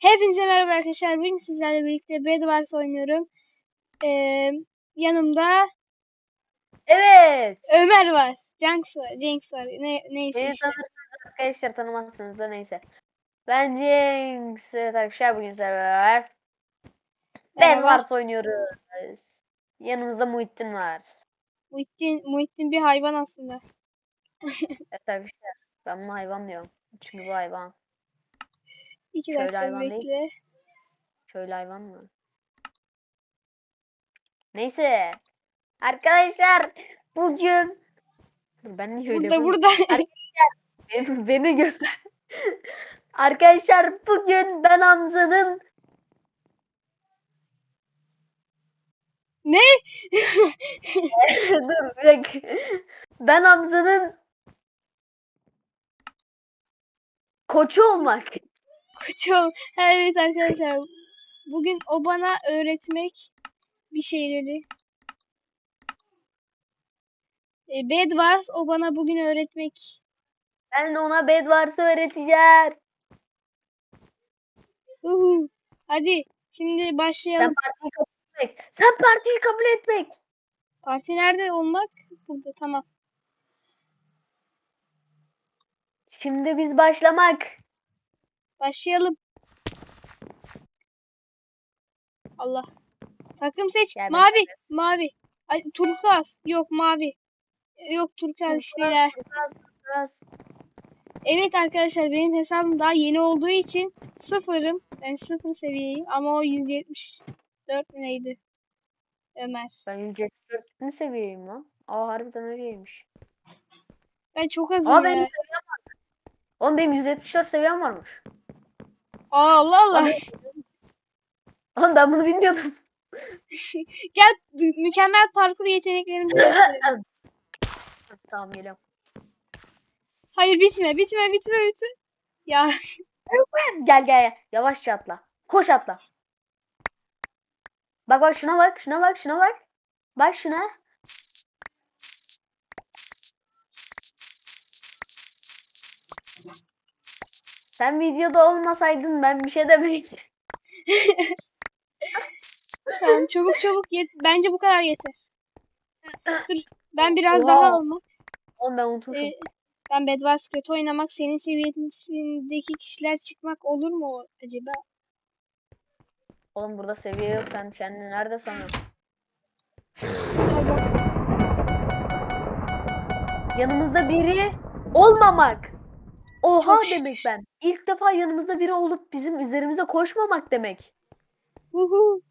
Hepinize merhaba arkadaşlar. Bugün sizlerle birlikte Bedwars oynuyorum. Ee, yanımda Evet. Ömer var. Jinx var. Jinx var. Ne, neyse Beni işte. tanırsınız arkadaşlar tanımazsınız da neyse. Ben Jinx. Evet arkadaşlar bugün sizlerle beraber Ben Merhaba. Wars oynuyoruz. Yanımızda Muhittin var. Muhittin, Muhittin bir hayvan aslında. Evet arkadaşlar ben bunu hayvan diyorum. Çünkü bu hayvan. İki Şöyle dakika hayvan değil. bekle. Şöyle hayvan mı? Neyse. Arkadaşlar bugün Dur ben niye öyle Burada yapıyorum? burada. Beni, beni göster. Arkadaşlar bugün ben Hamza'nın ne? Dur bir dakika. Ben Hamza'nın koçu olmak. Koçum. Evet arkadaşlar. Bugün o bana öğretmek bir şeyleri. E, Bedwars o bana bugün öğretmek. Ben ona Bedwars'ı öğreteceğim. Uhu. Hadi şimdi başlayalım. Sen partiyi kabul etmek. Sen partiyi kabul etmek. Parti nerede olmak? Burada tamam. Şimdi biz başlamak. Başlayalım. Allah. Takım seç. Gel mavi. Mavi. Ay, turkuaz. Yok mavi. Yok turkuaz işte ya. Biraz, biraz. Evet arkadaşlar benim hesabım daha yeni olduğu için sıfırım. Ben sıfır seviyeyim ama o 174 mi neydi? Ömer. Ben 174. seviyeyim lan. Aa harbiden öyleymiş. Ben çok azım Aa ya. benim seviyem var. Oğlum benim 174 seviyem varmış. Aa, Allah Allah. Abi- Oğlum ben bunu bilmiyordum. Gel mü- mükemmel parkur yeteneklerimizi gösterelim. tamam geliyorum. Hayır bitme bitme bitme bitme. Ya Gel gel gel. Yavaşça atla. Koş atla. Bak bak şuna bak. Şuna bak. Şuna bak. Bak şuna. Sen videoda olmasaydın ben bir şey demek. tamam çabuk çabuk yet. Bence bu kadar yeter. Dur ben biraz Wow. daha almak. Oğlum ben unutmuşum. Ee, ben Bedwars kötü oynamak senin seviyesindeki kişiler çıkmak olur mu o- acaba? Oğlum burada seviye yok. Sen kendini nerede sanıyorsun? Yanımızda biri olmamak. Oha Çok demek ben. İlk defa yanımızda biri olup bizim üzerimize koşmamak demek. Uhu.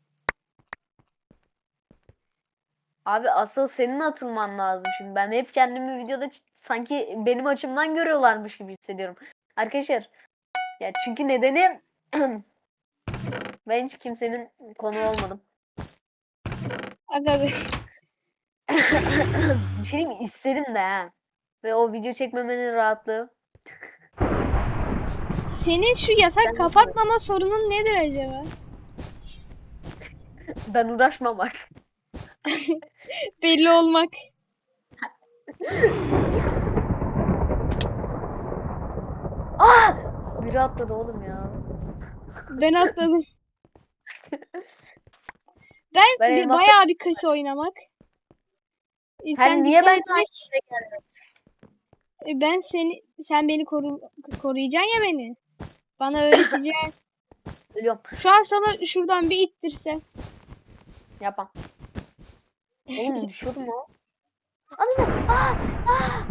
Abi asıl senin atılman lazım şimdi. Ben hep kendimi videoda sanki benim açımdan görüyorlarmış gibi hissediyorum. Arkadaşlar ya çünkü nedeni ben hiç kimsenin konu olmadım. Aga be. bir şey mi? İsterim de ha. Ve o video çekmemenin rahatlığı. Senin şu yatak kapatmama sorunun nedir acaba? Ben uğraşmamak. Belli olmak. Aa! Biri atladı oğlum ya. Ben atladım. Ben, Ben bir, elmas- bayağı bir kötü oynamak. E, Sen niye dikkat ben etmek- E, ben seni sen beni koru, koruyacaksın ya beni. Bana öğreteceksin. Ölüyorum. Şu an sana şuradan bir ittirsem. Yapam. Oğlum düşüyordum o. Anne. Aa! Aa!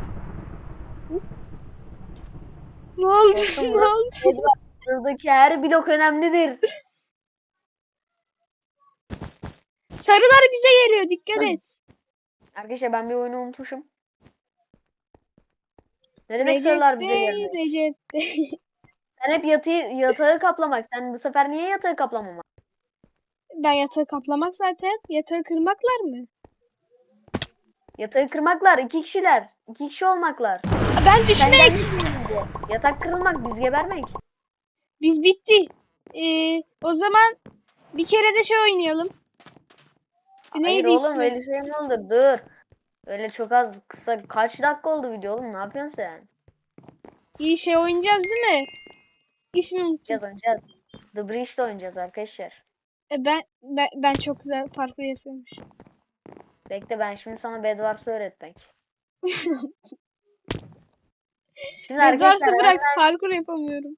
Ne oldu? Ne oldu? Buradaki her blok önemlidir. Sarılar bize geliyor. Dikkat et. Arkadaşlar ben bir oyunu unutmuşum. Ne demek Recep sarılar bize Bey, geldi? Recep Bey. Sen hep yatı, yatağı kaplamak. Sen bu sefer niye yatağı kaplamamak? Ben yatağı kaplamak zaten. Yatağı kırmaklar mı? Yatağı kırmaklar. iki kişiler. iki kişi olmaklar. Ben düşmek. Yatak kırılmak. Biz gebermek. Biz bitti. Ee, o zaman bir kere de şey oynayalım. Hayır Neydi oğlum ismi? öyle şey mi olur? Dur. Öyle çok az kısa kaç dakika oldu video oğlum? Ne yapıyorsun sen? İyi şey oynayacağız değil mi? İsmini unuttum. Oynayacağız oynayacağız. The Breach'te oynayacağız arkadaşlar. E ben, ben ben çok güzel parkur yapıyormuş. Bekle ben şimdi sana Bedwars'ı öğretmek. Şimdi Varsa bırak parkur yapamıyorum.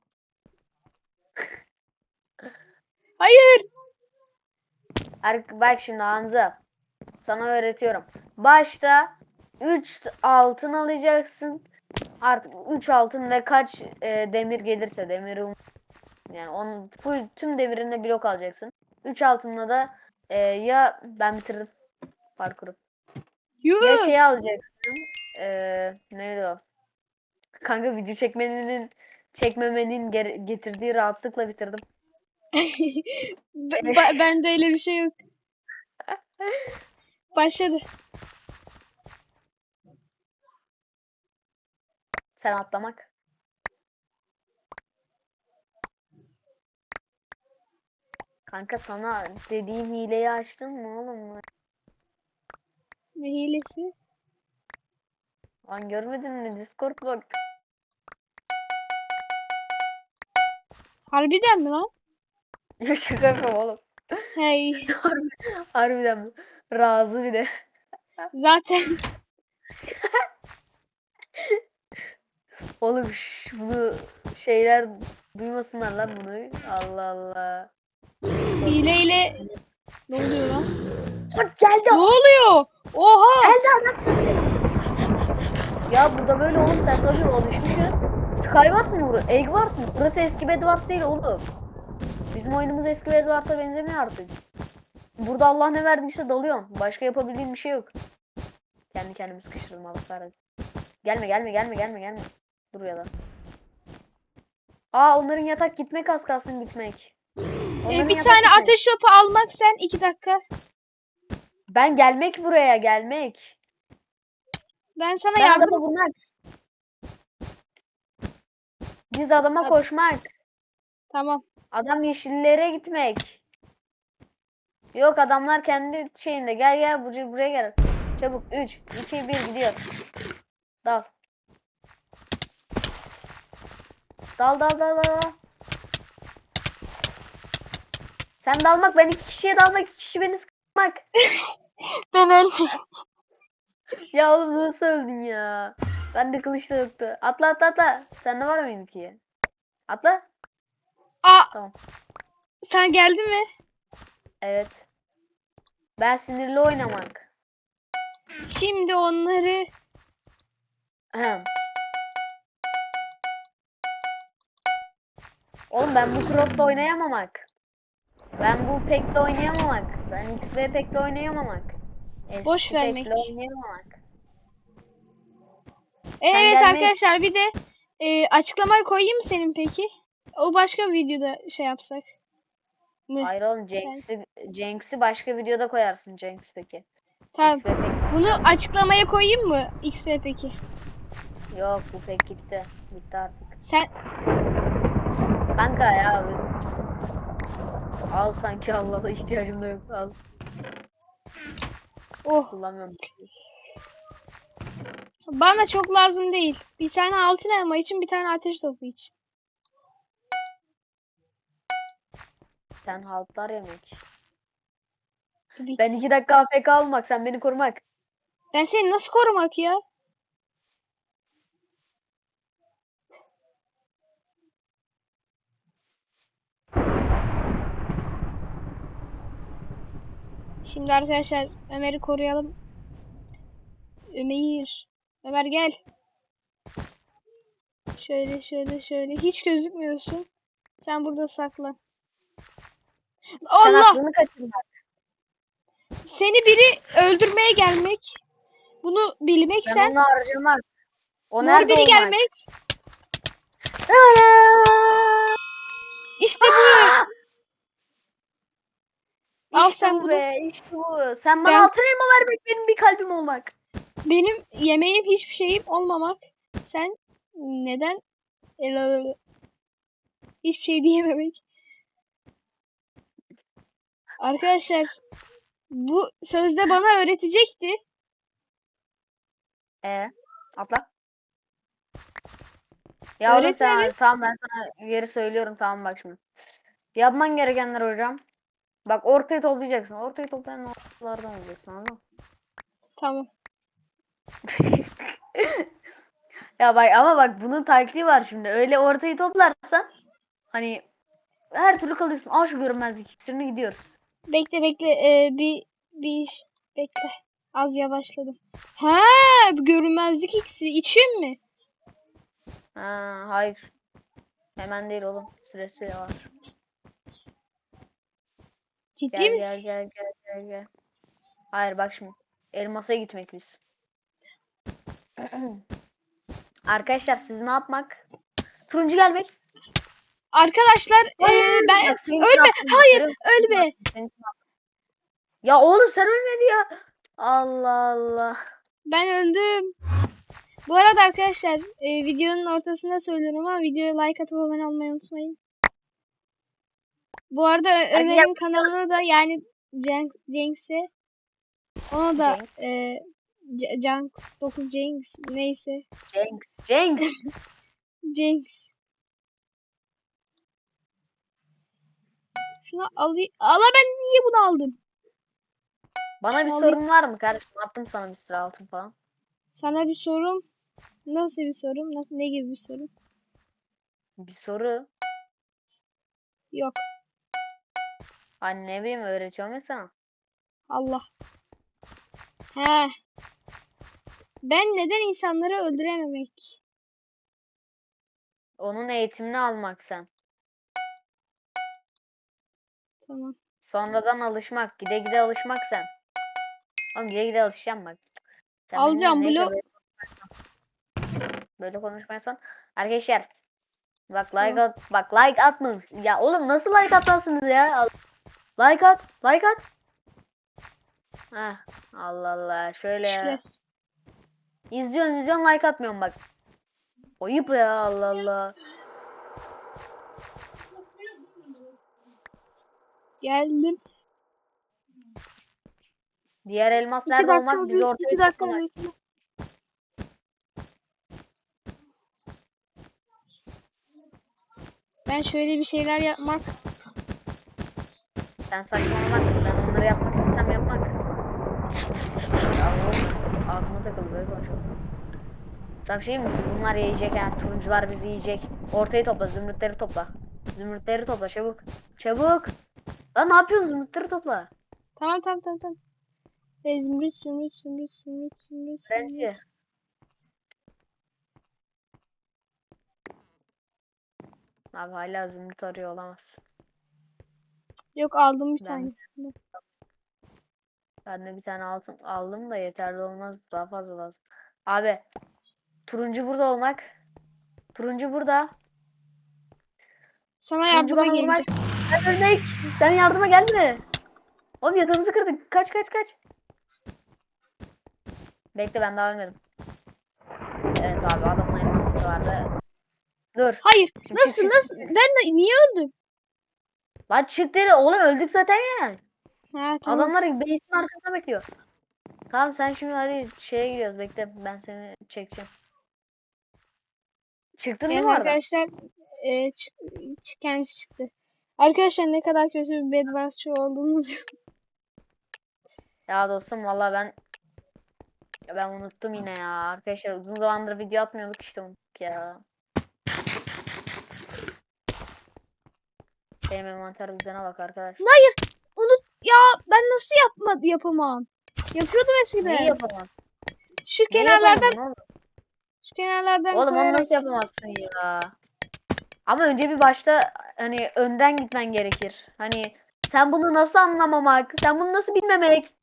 Hayır. Bak şimdi Hamza. Sana öğretiyorum. Başta 3 altın alacaksın. Artık 3 altın ve kaç e, demir gelirse demiri um- yani onun full tüm demirine blok alacaksın. 3 altınla da e, ya ben bitirdim parkuru. Ya Yuh. şey alacaksın. E, neydi o? Kanka video çekmenin çekmemenin getirdiği rahatlıkla bitirdim. Be- ba- bende öyle bir şey yok. Başladı. Sen atlamak. Kanka sana dediğim hileyi açtın mı oğlum? Ne hilesi? Lan görmedin mi? Discord bak. Harbiden mi lan? Ya şaka yapıyorum oğlum. Hey. Harbiden mi? Razı bir de. Zaten Oğlum bunu şeyler duymasınlar lan bunu. Allah Allah. hileyle ne oluyor lan? Bak geldi. Ne oluyor? Oha! Geldi adam. Ya burada böyle oğlum sen tabii alışmışsın. Skywars mı burası? Eggwars mı? Burası eski Bedwars değil oğlum. Bizim oyunumuz eski Bedwars'a benzemiyor artık. Burada Allah ne verdiyse dalıyorsun. Başka yapabildiğin bir şey yok. Kendi kendimi sıkıştırdım Allah kahretsin. Gelme gelme gelme gelme gelme. Dur ya da. Aa onların yatak gitmek az kalsın bitmek. Ee, Onların bir yatak tane gitmek. ateş topu almak sen iki dakika. Ben gelmek buraya gelmek. Ben sana Ben yardım adama vurmak. Biz adama Bak. koşmak. Tamam. Adam yeşillere gitmek. Yok adamlar kendi şeyinde. Gel gel buraya, buraya gel. Çabuk 3, 2, 1 gidiyor. Dal. Dal dal dal dal. Sen dalmak ben iki kişiye dalmak iki kişi beni sıkmak. Ben öldüm. ya oğlum nasıl öldün ya? Ben de kılıçla yoktu. Atla atla atla. Sende var mıydı ki? Atla. Aa, Tamam. sen geldin mi? Evet. Ben sinirli oynamak. Şimdi onları Ahem. Oğlum ben bu cross'ta oynayamamak. Ben bu pekle oynayamamak. Ben XP pekle oynayamamak. Boş SP vermek. pekle oynayamamak. Evet gelmeyi- arkadaşlar bir de e, açıklamayı koyayım mı senin peki? O başka bir videoda şey yapsak. Mı? Hayır oğlum Jenks'i Jenks'i başka videoda koyarsın Jenks peki. Tamam. XP pek. Bunu açıklamaya koyayım mı? XP peki. Yok bu pek gitti. Bitti artık. Sen Kanka ya. Al sanki Allah'a ihtiyacım da yok. Al. oh Kullanmıyorum. bana çok lazım değil. Bir tane altın elma için bir tane ateş topu için. Sen haltlar yemek. Bit. Ben iki dakika AFK almak, sen beni korumak. Ben seni nasıl korumak ya? Şimdi arkadaşlar Ömer'i koruyalım. Ömer. Ömer gel. Şöyle şöyle şöyle. Hiç gözükmüyorsun. Sen burada saklan. Sen Allah! aklını kaçırma. Seni biri öldürmeye gelmek. Bunu bilmek Ben sen. onu harcamak. O nerede biri olmak? gelmek. İşte bu. İşte sen bu bunu. be, işte bu. Sen bana Ben- altın elma vermek benim bir kalbim olmak. Benim yemeğim hiçbir şeyim olmamak. Sen neden hiçbir şey diyememek? Arkadaşlar bu sözde bana öğretecekti. Ee, atla. Ya oğlum sen tamam ben sana yeri söylüyorum tamam bak şimdi. Yapman gerekenler hocam. Bak ortayı toplayacaksın. Ortayı toplayan noktalardan olacaksın anladın mı? Tamam. Ya bak ama bak bunun taktiği var şimdi. Öyle ortayı toplarsan hani her türlü kalıyorsun. Al şu görünmezlik iksirini gidiyoruz. Bekle bekle ee, bir bir iş- bekle. Az yavaşladım. Ha, görünmezlik iksiri içeyim mi? Ha, hayır. Hemen değil oğlum. Süresi var. Ciddi Gel misin? gel gel gel gel gel. Hayır bak şimdi. Elmas'a gitmek biz. Arkadaşlar siz ne yapmak? Turuncu gelmek. Arkadaşlar ee, ben senin ölme. Hayır, ölme. Ya oğlum sen ölmedi ya. Allah Allah. Ben öldüm. Bu arada arkadaşlar e, videonun ortasında söylüyorum ama videoya like atıp abone olmayı unutmayın. Bu arada Ömer'in kanalına da yani Cenk, Cenk'se ona da Cenks. e, Cenk 9 Cenk neyse Cenk. Cenk. Cenk. Şunu alayım. Ala ben niye bunu aldım? Bana bir Alayım. sorun var mı kardeşim? Attım sana bir sürü altın falan. Sana bir sorum. Nasıl bir sorum? Nasıl ne gibi bir sorum? Bir soru. Yok. Hani ne bileyim öğretiyorum ya sana. Allah. He. Ben neden insanları öldürememek? Onun eğitimini almak sen. Tamam. Sonradan alışmak. Gide gide alışmak sen. Oğlum gide gide alışacağım bak. Sen Alacağım, benimle neyse blok- böyle konuşmaysan. Arkadaşlar. Bak like at. Bak like atmamışsın. Ya oğlum nasıl like atmazsınız ya? Like at. Like at. Heh. Allah Allah. Şöyle ya. Şükür. İzliyorsun izliyorsun like atmıyorum bak. Ayıp ya Allah Allah. Geldim. Diğer elmas İki nerede olmak? Biz bir- ortaya iki dakika toplamak. bekle. Ben şöyle bir şeyler yapmak. Sen saçmalamak. Ben onları yapmak istesem yapmak. Ya oğlum ağzıma takıldı böyle konuşuyorum. Sana bir şey mi? Bunlar yiyecek yani. Turuncular bizi yiyecek. Ortayı topla. Zümrütleri topla. Zümrütleri topla çabuk. Çabuk. Lan ne yapıyorsun? Zümrütleri topla. Tamam tamam tamam tamam. Ve zümrüt zümrüt zümrüt zümrüt. zümrüt. Bence. Abi hala zümrüt arıyor olamazsın. Yok aldım bir Ben- tanesini. Ben de bir tane altın aldım da yeterli olmaz. Daha fazla lazım. Abi turuncu burada olmak. Turuncu burada. Sana yardıma bana vurmak. geleceğim. Sen yardıma gelme. Oğlum yatağımızı kırdık. Kaç kaç kaç. Bekle ben daha ölmedim. Evet abi adamın elması vardı. Dur. Hayır. Çık, Nasıl çık. nasıl? Ben de niye öldüm? Lan çık dedi. Oğlum öldük zaten ya. Ha tamam. Adamlar base'in arkasında bekliyor. Tamam sen şimdi hadi şeye gidiyoruz. Bekle ben seni çekeceğim. Çıktın mi oradan? arkadaşlar e, çık, kendisi çıktı. Arkadaşlar ne kadar kötü bir bedwarsçı olduğumuzu Ya dostum valla ben ya ben unuttum yine ya. Arkadaşlar uzun zamandır video atmıyorduk işte unuttuk ya. Benim envanter düzene bak arkadaş. Hayır. Unut. Ya ben nasıl yapma yapamam? Yapıyordum eskiden. Neyi yapamam? Şu Neyi kenarlardan oğlum? şu kenarlardan Oğlum onu nasıl yapamazsın ya? Ama önce bir başta hani önden gitmen gerekir. Hani sen bunu nasıl anlamamak? Sen bunu nasıl bilmemek?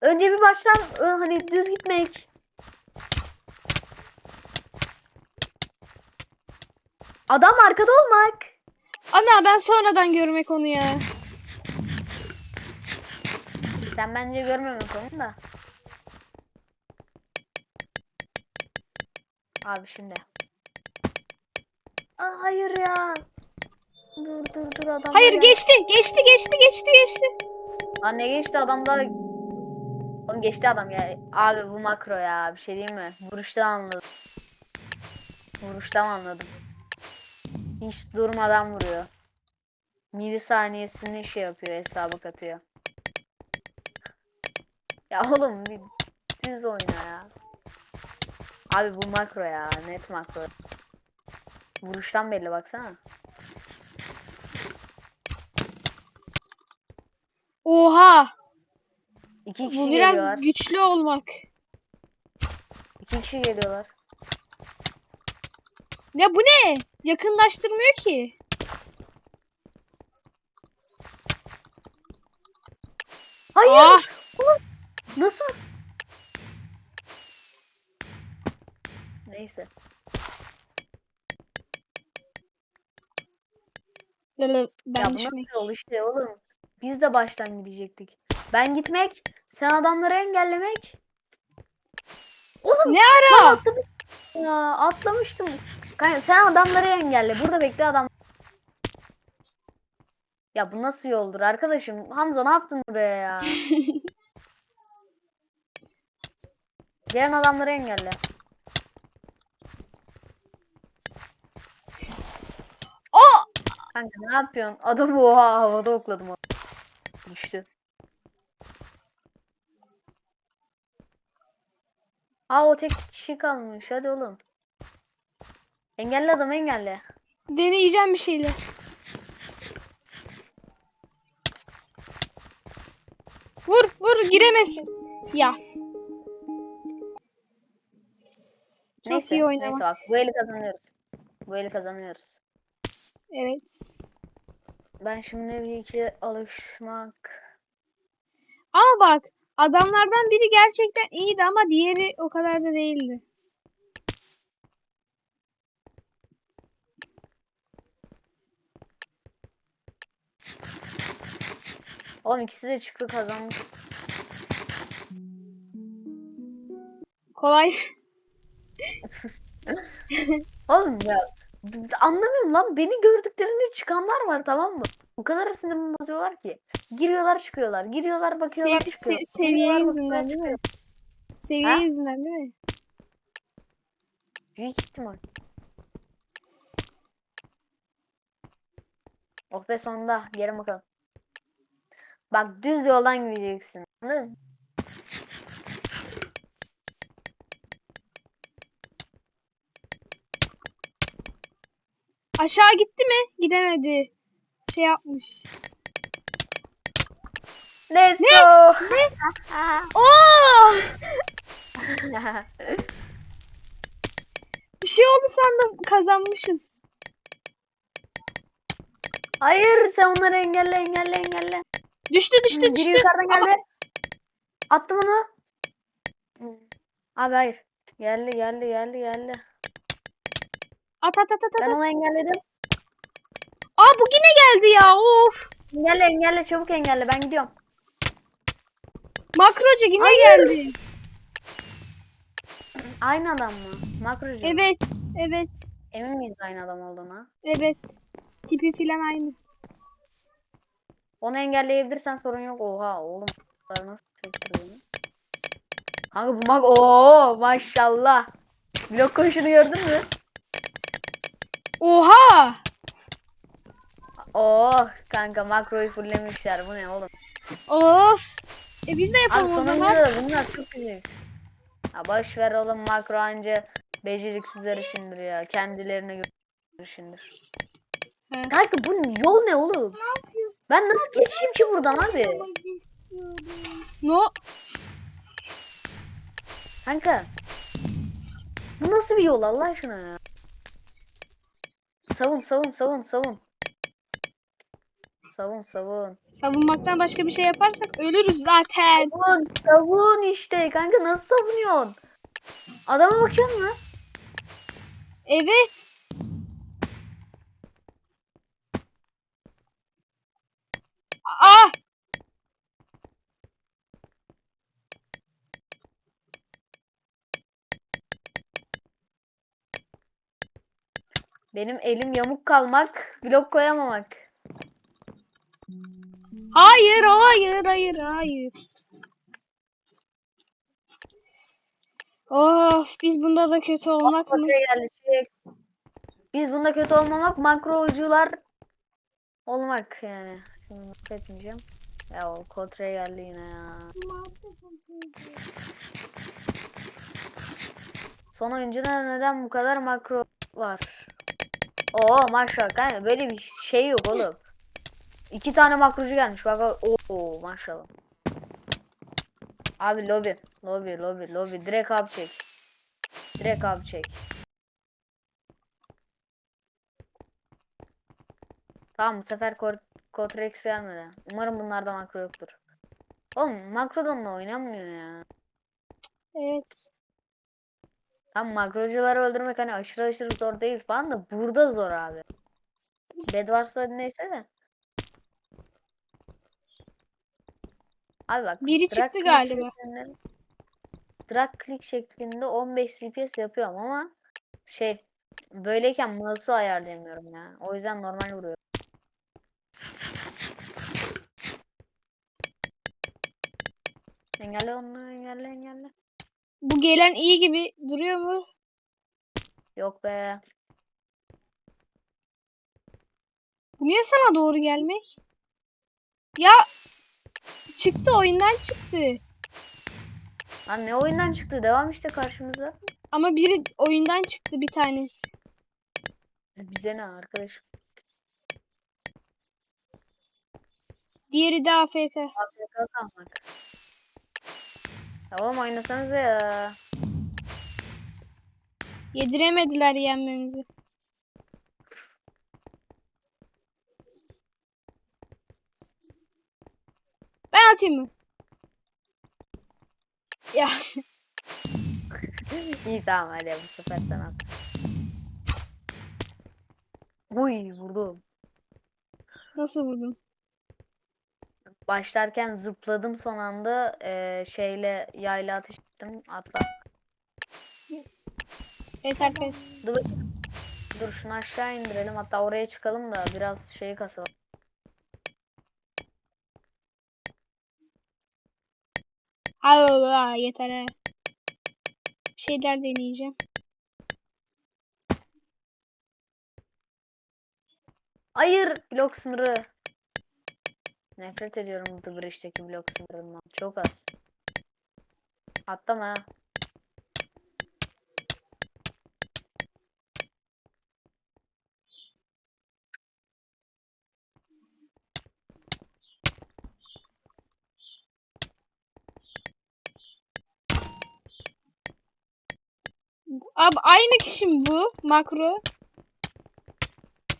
Önce bir baştan hani düz gitmek. Adam arkada olmak. Ana ben sonradan görmek onu ya. Sen bence görmemek onu da. Abi şimdi. Aa, hayır ya. Dur dur dur adam. Hayır geçti. Geçti geçti geçti geçti. Lan ne geçti adamlar? Oğlum geçti adam ya. Abi bu makro ya. Bir şey diyeyim mi? Vuruştan anladım. Vuruştan anladım. Hiç durmadan vuruyor. milisaniyesini şey yapıyor, hesaba katıyor. Ya oğlum bir düz oyna ya. Abi bu makro ya, net makro. Vuruştan belli baksana. Oha! İki kişi Bu biraz geliyorlar. güçlü olmak. İki kişi geliyorlar. Ya bu ne? Yakınlaştırmıyor ki. Hayır. Ah! Oğlum, nasıl? Neyse. Lala, Ben ya bu düşmek. nasıl yol işte oğlum? Biz de baştan gidecektik. Ben gitmek, sen adamları engellemek. Oğlum Ne ben ara? atlamıştım ya, atlamıştım. Kanka sen adamları engelle. Burada bekle adam. Ya bu nasıl yoldur arkadaşım? Hamza ne yaptın buraya ya? Gelen adamları engelle. O! Kanka ne yapıyorsun? Adamı oha havada okladım. Düştü. Aa o tek kişi kalmış. Hadi oğlum. Engelle adamı engelle. Deneyeceğim bir şeyler. Vur vur giremesin. Ya Çok neyse, iyi oynama. neyse bak bu eli kazanıyoruz. Bu eli kazanıyoruz. evet. Ben şimdi bir iki alışmak. Ama bak adamlardan biri gerçekten iyiydi ama diğeri o kadar da değildi. Oğlum ikisi de çıktı kazanmış. Kolay. Oğlum ya anlamıyorum lan beni gördüklerinde çıkanlar var tamam mı? O kadar sinirimi bozuyorlar ki. Giriyorlar çıkıyorlar. Giriyorlar bakıyorlar Sev- çıkıyor. se- seviye yüzünden değil mi? Seviye Ha? yüzünden değil mi? Büyük ihtimal. Oh be sonunda. Gelin bakalım. Bak düz yoldan gideceksin. Anladın mı? Aşağı gitti mi? Gidemedi. Şey yapmış. Let's go. Oo! Bir şey oldu sandım kazanmışız. Hayır sen onları engelle engelle engelle. Düştü düştü Hı, Biri düştü. yukarıdan Ama- geldi. Attım onu. Hı. Abi hayır. Geldi geldi geldi geldi. At at at at Ben at. onu engelledim. Aa bu yine geldi ya. Of. Engelle engelle çabuk engelle ben gidiyorum. Makrocu yine Hayır. geldi. Aynı adam mı? Makrocu. Evet. Evet. Emin miyiz aynı adam olduğuna? Evet. Tipi filan aynı. Onu engelleyebilirsen sorun yok. Oha oğlum. Nasıl bunu? Kanka bu mak ooo maşallah. Blok koşunu gördün mü? Oha. Oh kanka makroyu fullemişler. Bu ne oğlum? Of. E biz de Abi yapalım o sonunda zaman. da bunlar çok güzel. Ya boş ver oğlum makro anca beceriksizler işindir ya. Kendilerine göre işindir. He. Kanka bu yol ne oğlum? Ben nasıl geçeyim ki buradan abi? No. Kanka. Bu nasıl bir yol Allah aşkına ya? Savun savun savun savun. Savun savun. Savunmaktan başka bir şey yaparsak ölürüz zaten. Savun savun işte kanka nasıl savunuyorsun? Adama bakıyor musun? Evet. Ah! Benim elim yamuk kalmak, blok koyamamak. Hayır, hayır, hayır, hayır. Of, biz bunda da kötü olmak mı? Geldi şey. Biz bunda kötü olmamak makrocular olmak yani. Şimdi etmeyeceğim. Ya o Kotre geldi yine ya. Son oyuncuda neden bu kadar makro var? Oo maşallah kanka böyle bir şey yok oğlum. İki tane makrocu gelmiş bak oo maşallah. Abi lobi lobi lobi lobi direkt abi çek. Direkt abi çek. Tamam bu sefer Kotrex gelmedi. Umarım bunlarda makro yoktur. Oğlum makrodan da oynanmıyor ya. Evet. Tam makrocuları öldürmek hani aşırı aşırı zor değil falan da burada zor abi. Bedwars'ta neyse de. Abi bak. Biri çıktı galiba. şeklinde- Drag click şeklinde 15 CPS yapıyorum ama şey böyleyken mouse'u ayarlayamıyorum ya. O yüzden normal vuruyorum. Engelle onu engelle engelle. Bu gelen iyi gibi duruyor mu? Yok be. Bu niye sana doğru gelmek? Ya çıktı oyundan çıktı. Lan ne oyundan çıktı? Devam işte karşımıza. Ama biri oyundan çıktı bir tanesi. Bize ne arkadaş? Diğeri de AFK. AFK kalmak. Ya oğlum oynasanıza ya. Yediremediler yenmemizi. Ben atayım mı? Ya İyi tamam hadi bu sefer sen at. Uy vurdum. nasıl vurdun? Başlarken zıpladım son anda eee, şeyle yayla ateş ettim atla. Evet arkadaşlar. Dur. Dur şunu aşağı indirelim hatta oraya çıkalım da biraz şeyi kasalım. Allah yeter. Bir şeyler deneyeceğim. Hayır blok sınırı. Nefret ediyorum The Bridge'deki blok sınırından. Çok az. Atlama. Abi aynı kişi mi bu? Makro.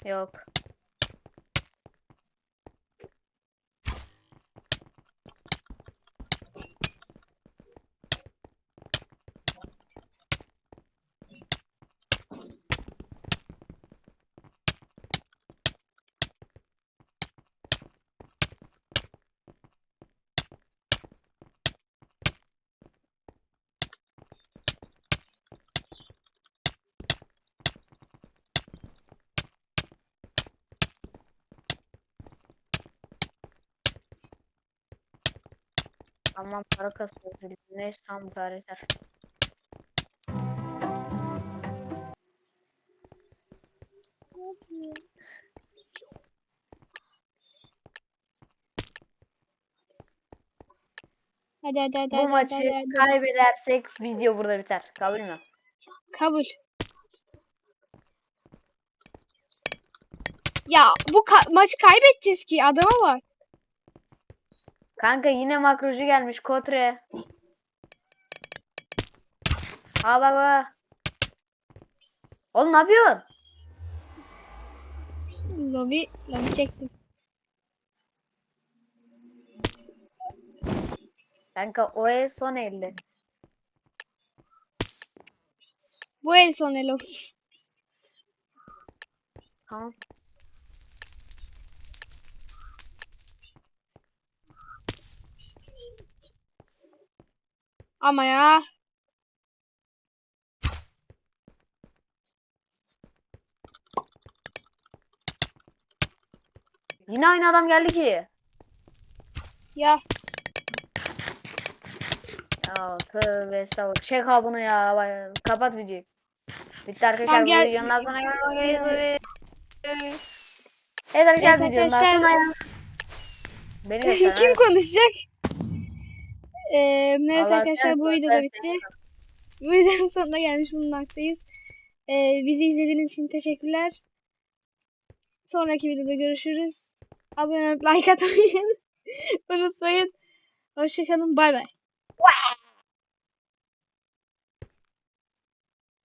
Yok. Tamam para kasıyoruz. Neyse tamam para yeter. Hadi hadi hadi Bu hadi, maçı hadi, hadi. kaybedersek video burada biter. Kabul mü? Kabul. Ya bu ka- maçı kaybedeceğiz ki adama bak. Kanka yine makrocu gelmiş Kotre. Aa bak bak. Oğlum ne yapıyorsun? Lobi, lobi çektim. Kanka o el son elde. Bu el son el olsun. Tamam. Ama ya. Yine aynı adam geldi ki. Ya Ya tövbe estağfurullah. Çek ha bunu ya. Vay, Kapat videoyu. Bitti arkadaşlar. Tamam, gel. videonun sonra görüşmek. Evet arkadaşlar videonun sonuna Beni. Kim konuşacak? Ee, evet Allah arkadaşlar bu video da bitti. Bu videonun sonuna gelmiş bulunmaktayız. Ee, bizi izlediğiniz için teşekkürler. Sonraki videoda görüşürüz. Abone olup like atmayı unutmayın. Hoşçakalın. Bay bay.